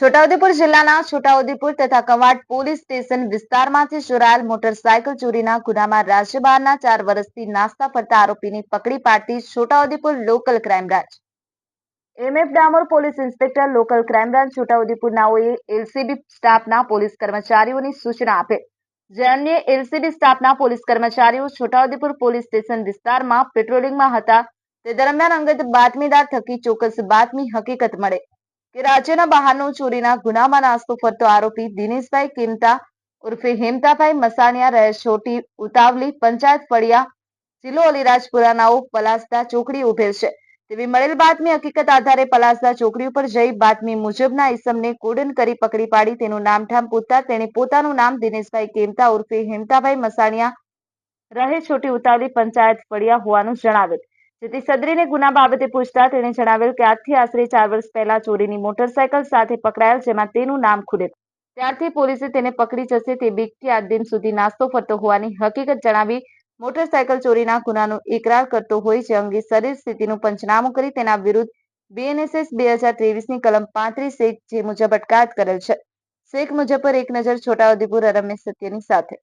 છોટાઉદેપુર જિલ્લાના છોટાઉદેપુર તથા Kavant police station વિસ્તારમાંથી ચોરાયેલ મોટરસાયકલ ચોરીના ગુનામાં રાજ્ય બહારના ચાર વર્ષથી નાસ્તા ફરતા આરોપીની પકડી પાડતી Chhota Udepur local crime branch. MF Damor police inspector local crime branch છોટાઉદેપુરનાઓએ LCB સ્ટાફના પોલીસ કર્મચારીઓની સૂચના આપેલ જે અન્ય એલસીબી સ્ટાફના પોલીસ કર્મચારીઓ છોટાઉદેપુર પોલીસ સ્ટેશન વિસ્તારમાં પેટ્રોલિંગમાં હતા. તે દરમિયાન અંગત બાતમીદાર થકી ચોક્કસ બાતમી હકીકત મળે. કે રાજ્યના બહારનો ચોરીના ગુનામાં નાસ્તો ફરતો આરોપી દિનેશભાઈ કિમતા ઉર્ફે હેમતાભાઈ મસાણિયા રહે છોટી ઉતાવલી પંચાયત ફળિયા, જિલ્લો અલીરાજપુરાનાઓ પલાસદા ચોકડી ઉભેલ છે. તેવી મળેલ બાતમી હકીકત આધારે પલાસદા ચોકડી ઉપર જઈ બાતમી મુજબના ઈસમને કોડન કરી પકડી પાડી તેનું નામઠામ પૂછતા તેણે પોતાનું નામ દિનેશભાઈ કેમતા ઉર્ફે હેમતાભાઈ મસાણિયા રહે છોટી ઉતાવળી, પંચાયત ફળિયા હોવાનું જણાવેલ. જેથી સદરીને ગુના બાબતે પૂછતા તેણે જણાવેલ કે આજથી આશરે ચાર વર્ષ પહેલા ચોરીની મોટરસાયકલ સાથે પકડાયેલ, જેમાં તેનું નામ ખુલે. ત્યારથી પોલીસે તેને પકડી જશે તે બીકથી આજ દિન સુધી નાસ્તો ફરતો હોવાની હકીકત જણાવી મોટરસાયકલ ચોરીના ગુનાનો ઇકરાર કરતો હોય જે અંગે શરીર સ્થિતિનું પંચનામું કરી તેના વિરુદ્ધ બીએનએસએસ બે હજાર ત્રેવીસની કલમ પાંત્રીસ એક જે મુજબ અટકાયત કરેલ છે. શેખ મુજફ્ફર એક નજર છોટાઉદેપુર રમેશ સત્યની સાથે.